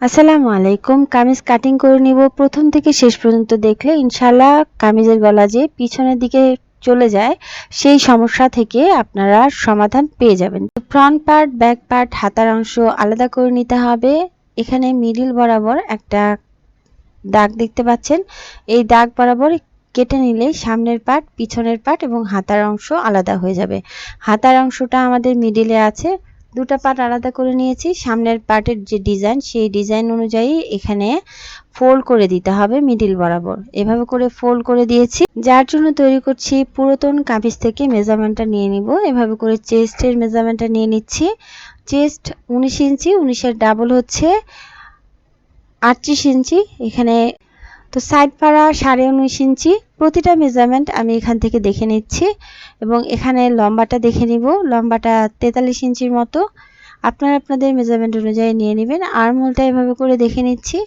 আসসালামু আলাইকুম। কামিজ কাটিং করে নিব। প্রথম থেকে শেষ পর্যন্ত দেখলে ইনশাল্লাহ কামিজের গলা যে পিছনের দিকে চলে যায়, সেই সমস্যা থেকে আপনারা সমাধান পেয়ে যাবেন। ফ্রন্ট পার্ট ব্যাক পার্ট হাতার অংশ আলাদা করে নিতে হবে। এখানে মিডিল বরাবর একটা দাগ দেখতে পাচ্ছেন। এই দাগ বরাবর কেটে নিলে সামনের পার্ট পিছনের পার্ট এবং হাতার অংশ আলাদা হয়ে যাবে। হাতার অংশটা আমাদের মিডিলে আছে। দুটা পার্ট আলাদা করে নিয়েছি। সামনের পার্টের যে ডিজাইন সেই ডিজাইন অনুযায়ী এখানে ফোল্ড করে দিতে হবে মিডিল বরাবর। এভাবে করে ফোল্ড করে দিয়েছি। যার জন্য তৈরি করছি পুরাতন কামিজ থেকে মেজারমেন্টটা নিয়ে নিব। এভাবে করে চেস্টের মেজারমেন্টটা নিয়ে নিচ্ছি। চেস্ট উনিশ ইঞ্চি, উনিশের ডাবল হচ্ছে আটত্রিশ ইঞ্চি। এখানে তো সাইড পাড়া সাড়ে উনিশ ইঞ্চি, প্রতিটা মেজারমেন্ট আমি এখান থেকে দেখে নিচ্ছি এবং এখানে লম্বাটা দেখে নিব। লম্বাটা তেতাল্লিশ ইঞ্চির মতো। আপনারা আপনাদের মেজারমেন্ট অনুযায়ী নিয়ে নেবেন। আর্মহোলটা এভাবে করে দেখে নিচ্ছি।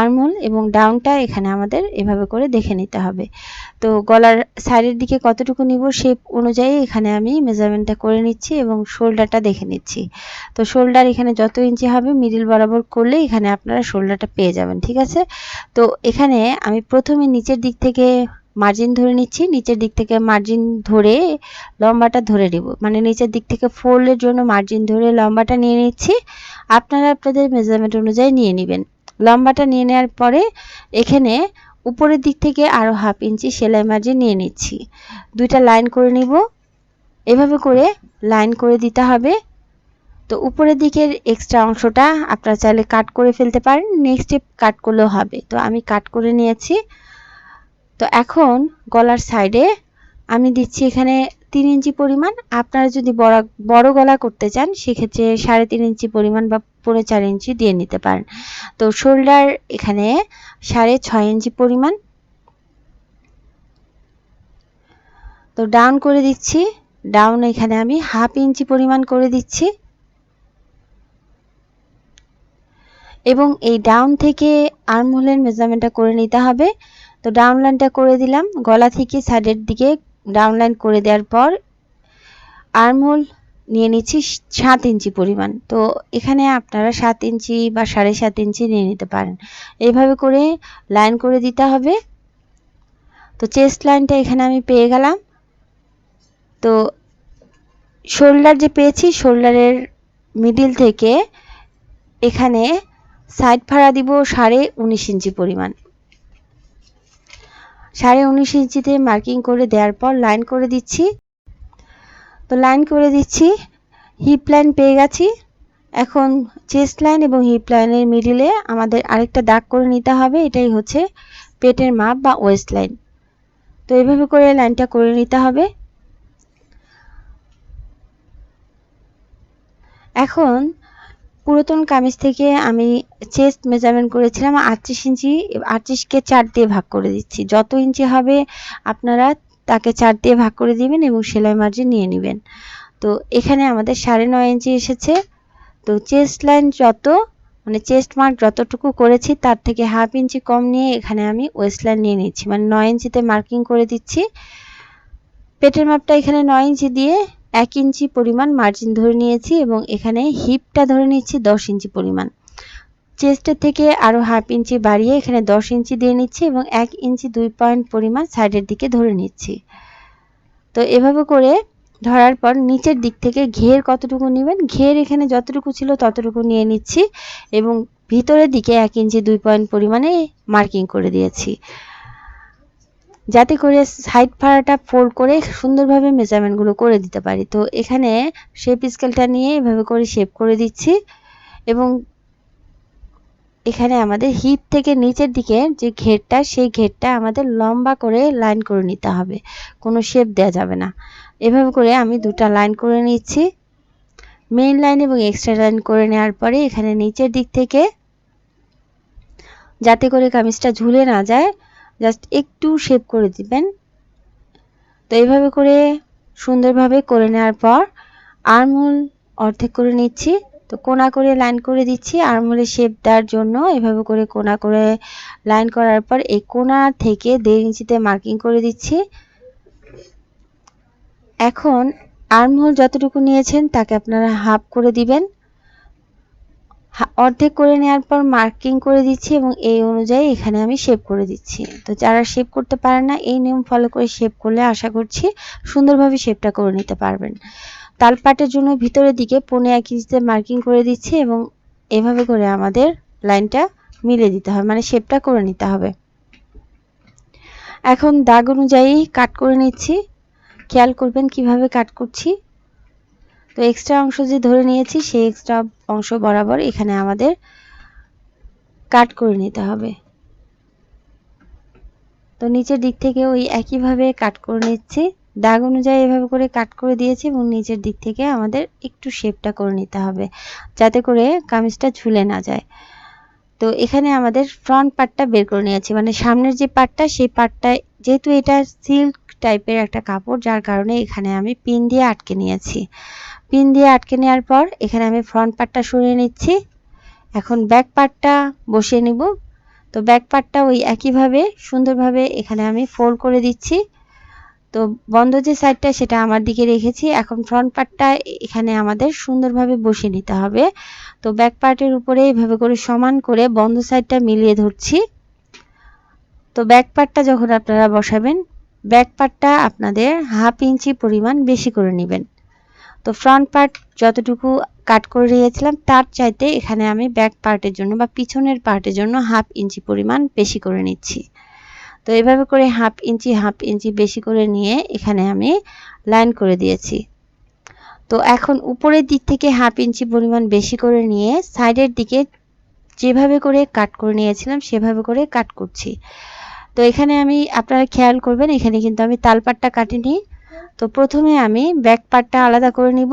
আর্মহোল এবং ডাউনটা এখানে আমাদের এভাবে করে দেখে নিতে হবে। তো গলার সাইডের দিকে কতটুকু নিব শেপ অনুযায়ী এখানে আমি মেজারমেন্টটা করে নিচ্ছি এবং শোল্ডারটা দেখে নিচ্ছি। তো শোল্ডার এখানে যত ইঞ্চি হবে মিডিল বরাবর করলে এখানে আপনারা শোল্ডারটা পেয়ে যাবেন, ঠিক আছে? তো এখানে আমি প্রথমে নিচের দিক থেকে মার্জিন ধরে নিচ্ছি, নিচের দিক থেকে মার্জিন ধরে লম্বাটা ধরে নেব। মানে নিচের দিক থেকে ফোল্ডের জন্য মার্জিন ধরে লম্বাটা নিয়ে নিচ্ছি। আপনারা আপনাদের মেজারমেন্ট অনুযায়ী নিয়ে নেবেন। লম্বাটা নিয়ে নেওয়ার পরে এখানে উপরের দিক থেকে আরও হাফ ইঞ্চি সেলাই মার্জিন নিয়ে নিচ্ছি। দুইটা লাইন করে নিব। এভাবে করে লাইন করে দিতে হবে। তো উপরের দিকের এক্সট্রা অংশটা আপনারা চাইলে কাট করে ফেলতে পারেন। নেক্সট স্টেপ কাট করলেও হবে। তো আমি কাট করে নিয়েছি। তো এখন গলার সাইডে আমি দিচ্ছি এখানে তিন ইঞ্চি পরিমাণ। আপনারা যদি বড় বড় গলা করতে চান, সেক্ষেত্রে সাড়ে তিন ইঞ্চি পরিমাণ বা পৌনে চার ইঞ্চি দিয়ে নিতে পারেন। তো শোল্ডার এখানে সাড়ে ছয় ইঞ্চি পরিমাণ। তো ডাউন করে দিচ্ছি। ডাউন এখানে আমি হাফ ইঞ্চি পরিমাণ করে দিচ্ছি। এবং এই ডাউন থেকে আর্মহোলের মেজারমেন্টটা করে নিতে হবে। তো ডাউন লাইনটা করে দিলাম। গলা থেকে সাইডের দিকে ডাউন করে দেওয়ার পর আর্মহোল নিয়ে নিচ্ছি সাত ইঞ্চি পরিমাণ। তো এখানে আপনারা সাত ইঞ্চি বা সাড়ে সাত ইঞ্চি নিয়ে নিতে পারেন। এইভাবে করে লাইন করে দিতে হবে। তো চেস্ট লাইনটা এখানে আমি পেয়ে গেলাম। তো শোল্ডার যে পেয়েছি শোল্ডারের মিডিল থেকে এখানে সাইড ভাড়া দিব সাড়ে উনিশ ইঞ্চি পরিমাণ। সাড়ে উনিশ ইঞ্চিতে মার্কিং করে দেওয়ার পর লাইন করে দিচ্ছি। তো লাইন করে দিচ্ছি, হিপ লাইন পেয়ে গেছি। এখন চেস্ট লাইন এবং হিপ লাইনের মিডিলে আমাদের আরেকটা দাগ করে নিতে হবে, এটাই হচ্ছে পেটের মাপ বা ওয়েস্ট লাইন। তো এইভাবে করে লাইনটা করে নিতে হবে। এখন পুরাতন কামিজ থেকে আমি চেস্ট মেজারমেন্ট করেছিলাম, আটত্রিশ ইঞ্চি, আটত্রিশকে চার দিয়ে ভাগ করে দিচ্ছি। যত ইঞ্চি হবে আপনারা তাকে চার দিয়ে ভাগ করে দিবেন এবং সেলাই মার্জিন নিয়ে নেবেন। তো এখানে আমাদের সাড়ে নয় ইঞ্চি এসেছে। তো চেস্ট লাইন যত মানে চেস্ট মার্ক যতটুকু করেছি তার থেকে হাফ ইঞ্চি কম নিয়ে এখানে আমি ওয়েস্ট লাইন নিয়ে নিচ্ছি। মানে নয় ইঞ্চিতে মার্কিং করে দিচ্ছি। পেটের মাপটা এখানে নয় ইঞ্চি দিয়ে এক ইঞ্চি পরিমাণ মার্জিন ধরে নিয়েছি এবং এখানে হিপটা ধরে নিচ্ছি দশ ইঞ্চি পরিমাণ। চেস্টের থেকে আরও হাফ ইঞ্চি বাড়িয়ে এখানে দশ ইঞ্চি দিয়ে নিচ্ছি এবং এক ইঞ্চি দুই পয়েন্ট পরিমাণ সাইডের দিকে ধরে নিচ্ছি। তো এভাবে করে ধরার পর নিচের দিক থেকে ঘের কতটুকু নেবেন? ঘের এখানে যতটুকু ছিল ততটুকু নিয়ে নিচ্ছি এবং ভিতরের দিকে এক ইঞ্চি দুই পয়েন্ট পরিমাণে মার্কিং করে দিয়েছি। যাতে করে সাইড ফাড়াটা ফোল্ড করে সুন্দরভাবে মেজারমেন্টগুলো করে দিতে পারি। তো এখানে শেপ স্কেলটা নিয়ে এভাবে করে শেপ করে দিচ্ছি এবং এখানে আমাদের হিপ থেকে নিচের দিকে যে ঘেরটা, সেই ঘেরটা আমাদের লম্বা করে লাইন করে নিতে হবে। কোনো শেপ দেওয়া যাবে না। এভাবে করে আমি দুটা লাইন করে নিচ্ছি। মেইন লাইন এবং এক্সট্রা লাইন করে নেওয়ার পরে এখানে নিচের দিক থেকে যাতে করে কামিজটা ঝুলে না যায় জাস্ট একটু শেপ করে দিবেন। তো এইভাবে করে সুন্দরভাবে করে নেওয়ার পর আরমোল অর্ধেক করে নিচ্ছি। তো কোনা করে লাইন করে দিচ্ছি। আরমোলে শেপ দেওয়ার জন্য এভাবে করে কোনা করে লাইন করার পর এই কোনা থেকে দেড় ইঞ্চিতে মার্কিং করে দিচ্ছি। এখন আর্মহোল যতটুকু নিয়েছেন তাকে আপনারা হাফ করে দিবেন। অর্ধেক করে নেওয়ার পর মার্কিং করে দিচ্ছি এবং এই অনুযায়ী এখানে আমি শেপ করে দিচ্ছি। তো যারা শেপ করতে পারেন না, এই নিয়ম ফলো করে শেপ করলে আশা করছি সুন্দরভাবে শেপটা করে নিতে পারবেন। তালপাটের জন্য ভিতরের দিকে পনেরো এক ইঞ্চিতে মার্কিং করে দিচ্ছি এবং এভাবে করে আমাদের লাইনটা মিলে দিতে হবে মানে শেপটা করে নিতে হবে। এখন দাগ অনুযায়ী কাট করে নিচ্ছি। খেয়াল করবেন কীভাবে কাট করছি। তো এক্সট্রা অংশ যে ধরে নিয়েছি, সেই এক্সট্রা অংশ বরাবর এখানে আমাদের কাট করে নিতে হবে। তো নিচের দিক থেকে ওই একইভাবে কাট করে নিচ্ছি। দাগ অনুযায়ী এভাবে করে কাট করে দিয়েছি এবং নিচের দিক থেকে আমাদের একটু শেপটা করে নিতে হবে, যাতে করে কামিজটা ঝুলে না যায়। তো এখানে আমাদের ফ্রন্ট পার্টটা বের করে নিয়েছি। মানে সামনের যে পার্টটা সেই পার্টটা যেহেতু এটা সিল্ক টাইপের একটা কাপড়, যার কারণে এখানে আমি পিন দিয়ে আটকে নিয়েছি। পিন দিয়ে আটকে নেওয়ার পর এখানে আমি ফ্রন্ট পার্টটা সরিয়ে নিচ্ছি। এখন ব্যাক পার্টটা বসিয়ে নিব। তো ব্যাক পার্টটা ওই একইভাবে, সুন্দরভাবে এখানে আমি ফোল্ড করে দিচ্ছি। তো বন্ধ যে সাইডটা সেটা আমার দিকে রেখেছি। এখন ফ্রন্ট পার্টটা এখানে আমাদের সুন্দরভাবে বসিয়ে নিতে হবে। তো ব্যাক পার্টের উপরে এইভাবে করে সমান করে বন্ধ সাইডটা মিলিয়ে ধরছি। তো ব্যাক পার্টটা যখন আপনারা বসাবেন ব্যাক পার্টটা আপনাদের হাফ ইঞ্চি পরিমাণ বেশি করে নেবেন। তো ফ্রন্ট পার্ট যতটুকু কাট করে রেখেছিলাম, তার চাইতে এখানে আমি ব্যাক পার্টের জন্য বা পিছনের পার্টের জন্য হাফ ইঞ্চি পরিমাণ বেশি করে নিচ্ছি। তো এভাবে করে হাফ ইঞ্চি হাফ ইঞ্চি বেশি করে নিয়ে এখানে আমি লাইন করে দিয়েছি। তো এখন উপরের দিক থেকে হাফ ইঞ্চি পরিমাণ বেশি করে নিয়ে সাইডের দিকে যেভাবে করে কাট করে নিয়েছিলাম, সেভাবে করে কাট করছি। তো এখানে আমি, আপনারা খেয়াল করবেন, এখানে কিন্তু আমি তালপাটটা কাটিনি। তো প্রথমে আমি ব্যাক পার্টটা আলাদা করে নিব,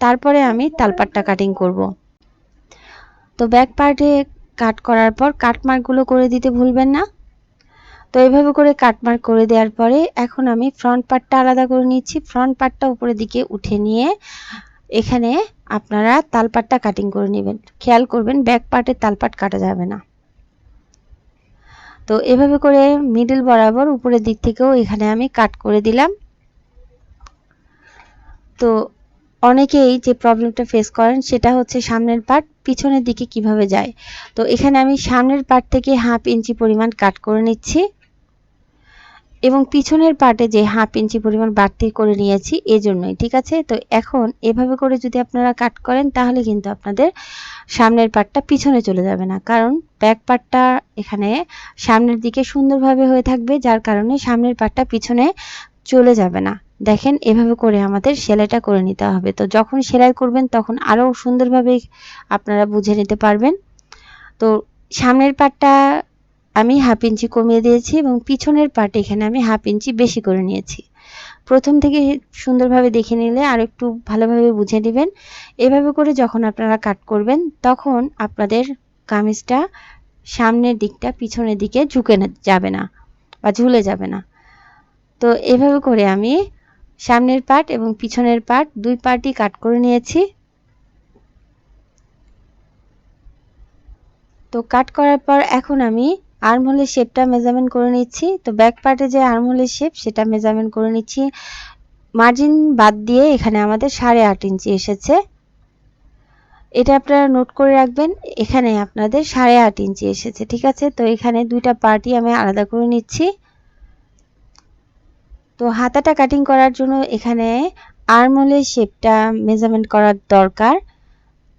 তারপরে আমি তালপাটটা কাটিং করব। তো ব্যাক পার্টে কাট করার পর কাটমার্কগুলো করে দিতে ভুলবেন না। তো এইভাবে করে কাটমার্ক করে দেওয়ার পরে এখন আমি ফ্রন্ট পার্টটা আলাদা করে নিচ্ছি। ফ্রন্ট পার্টটা উপরের দিকে উঠে নিয়ে এখানে আপনারা তালপাটটা কাটিং করে নেবেন। খেয়াল করবেন ব্যাক পার্টের তালপাট কাটা যাবে না। তো এভাবে করে মিডল বরাবর উপরের দিক থেকেও এখানে আমি কাট করে দিলাম। তো অনেকেই যে প্রবলেমটা ফেস করেন, সেটা হচ্ছে সামনের পার্ট পিছনের দিকে কীভাবে যায়? তো এখানে আমি সামনের পার্ট থেকে হাফ ইঞ্চি পরিমাণ কাট করে নিচ্ছি। এবং পিছনের পার্টে যে হাফ ইঞ্চি পরিমাণ বাড়তি করে নিয়েছি, এজন্যই, ঠিক আছে? তো এখন এভাবে করে যদি আপনারা কাট করেন, তাহলে কিন্তু আপনাদের সামনের পার্টটা পিছনে চলে যাবে না। কারণ ব্যাক পার্টটা এখানে সামনের দিকে সুন্দরভাবে হয়ে থাকবে, যার কারণে সামনের পার্টটা পিছনে চলে যাবে না। দেখেন, এভাবে করে আমাদের সেলাইটা করে নিতে হবে। তো যখন সেলাই করবেন, তখন আরও সুন্দরভাবে আপনারা বুঝে নিতে পারবেন। তো সামনের পার্টটা আমি হাফ ইঞ্চি কমিয়ে দিয়েছি এবং পিছনের পার্ট এখানে আমি হাফ ইঞ্চি বেশি করে নিয়েছি। প্রথম থেকে সুন্দরভাবে দেখে নিলে আর একটু ভালোভাবে বুঝে নেবেন। এভাবে করে যখন আপনারা কাট করবেন, তখন আপনাদের কামিজটা সামনের দিকটা পিছনের দিকে ঝুঁকে যাবে না বা ঝুলে যাবে না। তো এভাবে করে আমি সামনের পার্ট এবং পিছনের পার্ট দুই পার্টই কাট করে নিয়েছি। তো কাট করার পর এখন আমি আর্মহোলের শেপটা মেজারমেন্ট করে নিচ্ছি। তো ব্যাক পার্টে যে আর্মহোলের শেপ সেটা মেজারমেন্ট করে নিচ্ছি। মার্জিন বাদ দিয়ে এখানে আমাদের সাড়ে আট ইঞ্চি এসেছে। এটা আপনারা নোট করে রাখবেন, এখানে আপনাদের সাড়ে আট ইঞ্চি এসেছে, ঠিক আছে? তো এখানে দুইটা পার্টই আমি আলাদা করে নিচ্ছি। তো হাতাটা কাটিং করার জন্য এখানে আর্মহোলের শেপটা মেজারমেন্ট করার দরকার।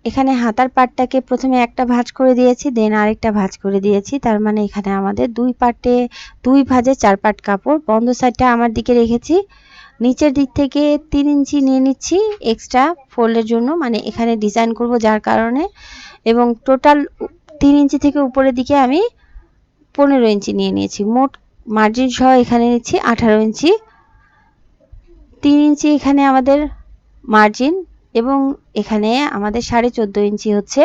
এখানে হাতার পাটটাকে প্রথমে একটা ভাঁজ করে দিয়েছি দেন আরেকটা ভাঁজ করে দিয়েছি। তার মানে এখানে আমাদের দুই পাটে, দুই ভাঁজে চার পাট কাপড়। বন্ধ সাইডটা আমার দিকে রেখেছি। নিচের দিক থেকে তিন ইঞ্চি নিয়ে নিচ্ছি এক্সট্রা ফোল্ডের জন্য মানে এখানে ডিজাইন করব যার কারণে। এবং টোটাল তিন ইঞ্চি থেকে উপরের দিকে আমি পনেরো ইঞ্চি নিয়ে নিয়েছি। মোট মার্জিন সহ এখানে নিচ্ছি আঠারো ইঞ্চি। তিন ইঞ্চি এখানে আমাদের মার্জিন এবং এখানে আমাদের সাড়ে চোদ্দ ইঞ্চি হচ্ছে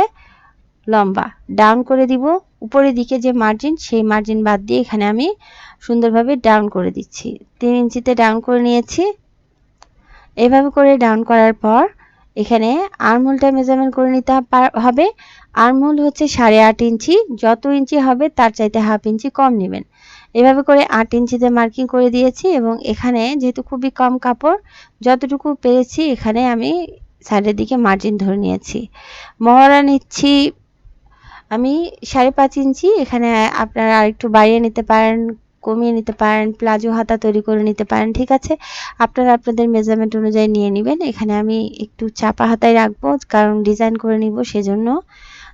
লম্বা। ডাউন করে দিব, উপরের দিকে যে মার্জিন সেই মার্জিন বাদ দিয়ে এখানে আমি সুন্দরভাবে ডাউন করে দিচ্ছি। তিন ইঞ্চিতে ডাউন করে নিয়েছি। এভাবে করে ডাউন করার পর এখানে আর্মহোলটা মেজারমেন্ট করে নিতে হবে। আর্মহোল হচ্ছে সাড়ে আট ইঞ্চি। যত ইঞ্চি হবে, তার চাইতে হাফ ইঞ্চি কম নেবেন। এভাবে করে আট ইঞ্চিতে মার্কিং করে দিয়েছি এবং এখানে যেহেতু খুবই কম কাপড়, যতটুকু পেরেছি এখানে আমি সাইডের দিকে মার্জিন ধরে নিয়েছি। মহড়া নিচ্ছি আমি সাড়ে পাঁচ ইঞ্চি, এখানে আপনারা আরেকটু বাড়িয়ে নিতে পারেন, কমিয়ে নিতে পারেন, প্লাজো হাতা তৈরি করে নিতে পারেন, ঠিক আছে? আপনারা আপনাদের মেজারমেন্ট অনুযায়ী নিয়ে নেবেন। এখানে আমি একটু চাপা হাতায় রাখব, কারণ ডিজাইন করে নিব সেজন্য।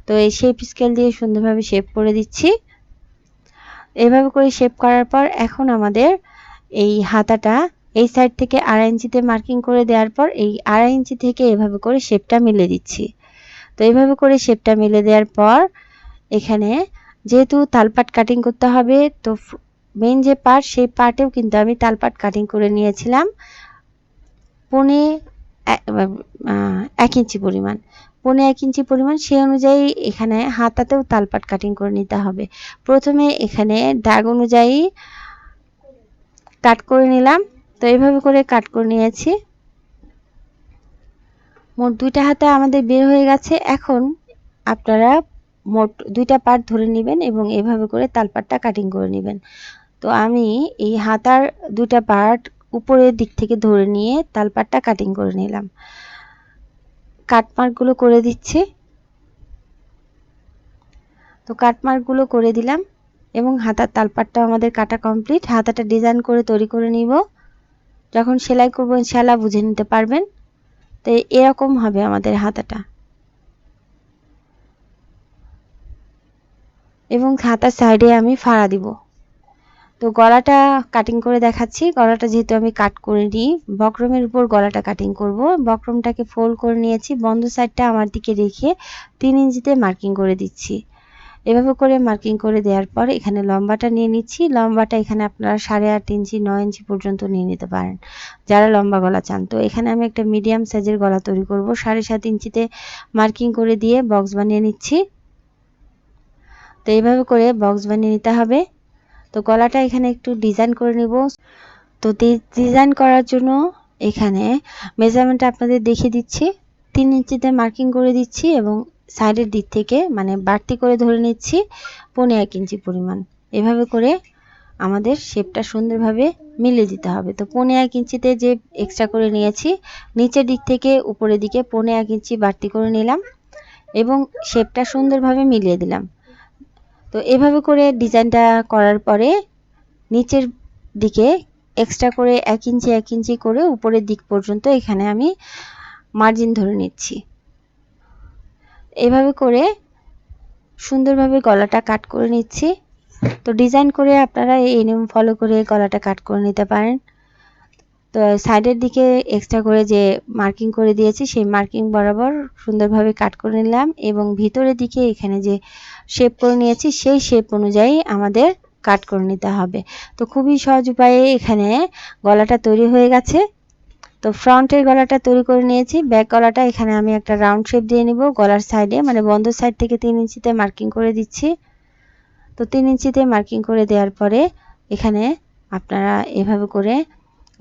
তো এই শেপ স্কেল দিয়ে সুন্দরভাবে শেপ করে দিচ্ছি। এভাবে করে শেপ করার পর এখন আমাদের এই হাতাটা এই সাইড থেকে আড়াই ইঞ্চিতে মার্কিং করে দেওয়ার পর এই আড়াই ইঞ্চি থেকে এভাবে করে শেপটা মিলে দিচ্ছি। তো এইভাবে করে শেপটা মিলে দেওয়ার পর এখানে যেহেতু তালপাট কাটিং করতে হবে, তো মেন যে পার্ট সেই পার্টেও কিন্তু আমি তালপাট কাটিং করে নিয়েছিলাম পনে এক ইঞ্চি পরিমাণ। পনে এক ইঞ্চি পরিমাণ, সেই অনুযায়ী এখানে হাতাতেও তালপাট কাটিং করে নিতে হবে। প্রথমে এখানে দাগ অনুযায়ী কাট করে নিলাম। তো এইভাবে করে কাট করে নিয়েছি। মোট দুইটা হাতে আমাদের বের হয়ে গেছে। এখন আপনারা মোট দুইটা পার্ট ধরে নেবেন এবং এভাবে করে তালপাটটা কাটিং করে নেবেন। তো আমি এই হাতার দুটা পার্ট উপরের দিক থেকে ধরে নিয়ে তালপাটটা কাটিং করে নিলাম। কাটমার্কগুলো করে দিচ্ছি। তো কাটমার্কগুলো করে দিলাম এবং হাতার তালপাটটা আমাদের কাটা কমপ্লিট হাতাটা ডিজাইন করে তৈরি করে নিব। যখন সেলাই করব সেলা বুঝে নিতে পারবেন। তো এরকম হবে আমাদের হাতাটা। এবং হাতার সাইডে আমি ফাড়া দিব। তো গলাটা কাটিং করে দেখাচ্ছি। গলাটা যেহেতু আমি কাট করে নিই, বক্রমের উপর গলাটা কাটিং করব। বক্রমটাকে ফোল্ড করে নিয়েছি। বন্ধ সাইডটা আমার দিকে রেখে তিন ইঞ্চিতে মার্কিং করে দিচ্ছি। এভাবে করে মার্কিং করে দেওয়ার পর এখানে লম্বাটা নিয়ে নিচ্ছি। লম্বাটা এখানে আপনারা সাড়ে আট ইঞ্চি, নয় ইঞ্চি পর্যন্ত নিয়ে নিতে পারেন। যারা লম্বা গলা চান, তো এখানে আমি একটা মিডিয়াম সাইজের গলা তৈরি করব। সাড়ে সাত ইঞ্চিতে মার্কিং করে দিয়ে বক্স বানিয়ে নিচ্ছি। তো এইভাবে করে বক্স বানিয়ে নিতে হবে। তো গলাটা এখানে একটু ডিজাইন করে নিব। তো ডিজাইন করার জন্য এখানে মেজারমেন্টটা আপনাদের দেখিয়ে দিচ্ছি। তিন ইঞ্চিতে মার্কিং করে দিচ্ছি এবং সাইডের দিক থেকে মানে বাড়তি করে ধরে নিচ্ছি পনেরো এক ইঞ্চি পরিমাণ। এভাবে করে আমাদের শেপটা সুন্দরভাবে মিলে দিতে হবে। তো পনেরো এক ইঞ্চিতে যে এক্সট্রা করে নিয়েছি, নিচের দিক থেকে উপরের দিকে পনেরো এক ইঞ্চি বাড়তি করে নিলাম এবং শেপটা সুন্দরভাবে মিলিয়ে দিলাম। তো এভাবে করে ডিজাইনটা করার পরে নিচের দিকে এক্সট্রা করে এক ইঞ্চি এক ইঞ্চি করে উপরের দিক পর্যন্ত এখানে আমি মার্জিন ধরে নিচ্ছি। এভাবে করে সুন্দরভাবে গলাটা কাট করে নিচ্ছি। তো ডিজাইন করে আপনারা এই নিয়ম ফলো করে গলাটা কাট করে নিতে পারেন। তো সাইডের দিকে এক্সট্রা করে যে মার্কিং করে দিয়েছি, সেই মার্কিং বরাবর সুন্দরভাবে কাট করে নিলাম এবং ভিতরের দিকে এখানে যে শেপ করে নিয়েছি, সেই শেপ অনুযায়ী আমাদের কাট করে নিতে হবে। তো খুবই সহজ উপায়ে এখানে গলাটা তৈরি হয়ে গেছে। তো ফ্রন্টের গলাটা তৈরি করে নিয়েছি। ব্যাক গলাটা এখানে আমি একটা রাউন্ড শেপ দিয়ে নিব গলার সাইডে মানে বন্ধ সাইড থেকে তিন ইঞ্চিতে মার্কিং করে দিচ্ছি। তো তিন ইঞ্চিতে মার্কিং করে দেওয়ার পরে এখানে আপনারা এভাবে করে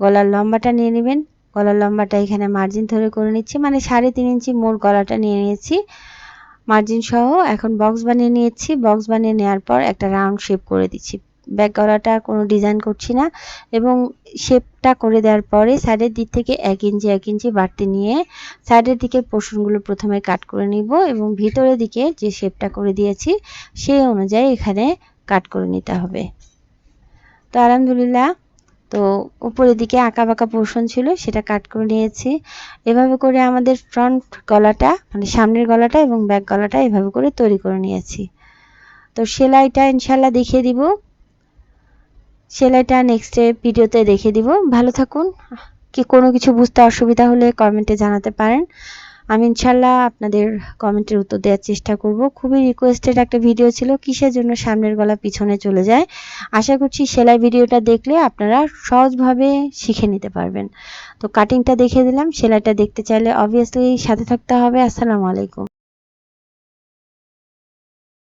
গলার লম্বাটা নিয়ে নেবেন। গলার লম্বাটা এখানে মার্জিন ধরে করে নিচ্ছি মানে সাড়ে তিন ইঞ্চি মোট গলাটা নিয়ে নিয়েছি। মার্জিন সহ এখন বক্স বানিয়ে নিয়েছি। বক্স বানিয়ে নেওয়ার পর একটা রাউন্ড শেপ করে দিচ্ছি। ব্যাক গলাটা কোনো ডিজাইন করছি না। এবং শেপটা করে দেওয়ার পরে সাইডের দিক থেকে এক ইঞ্চি এক ইঞ্চি বাড়তি নিয়ে সাইডের দিকের পোর্শনগুলো প্রথমে কাট করে নিব এবং ভিতরের দিকে যে শেপটা করে দিয়েছি, সেই অনুযায়ী এখানে কাট করে নিতে হবে। তো আলহামদুলিল্লাহ, তো উপরের দিকে আঁকা বাঁকা পোর্শন ছিল, সেটা কাট করে নিয়েছি। এভাবে করে আমাদের ফ্রন্ট গলাটা মানে সামনের গলাটা এবং ব্যাক গলাটা এভাবে করে তৈরি করে নিয়েছি। তো সেলাইটা ইনশাল্লাহ দেখিয়ে দিব। সেলাইটা নেক্সট ভিডিওতে দেখে দিব। ভালো থাকুন। কি কোনো কিছু বুঝতে অসুবিধা হলে কমেন্টে জানাতে পারেন। আমি ইনশাল্লাহ আপনাদের কমেন্টের উত্তর দেওয়ার চেষ্টা করব। খুবই রিকোয়েস্টেড একটা ভিডিও ছিল, কিসের জন্য সামনের গলা পিছনে চলে যায়? আশা করছি সেলাই ভিডিওটা দেখলে আপনারা সহজভাবে শিখে নিতে পারবেন। তো কাটিংটা দেখে দিলাম, সেলাইটা দেখতে চাইলে অবভিয়াসলি সাথে থাকতে হবে। আসসালামু আলাইকুম।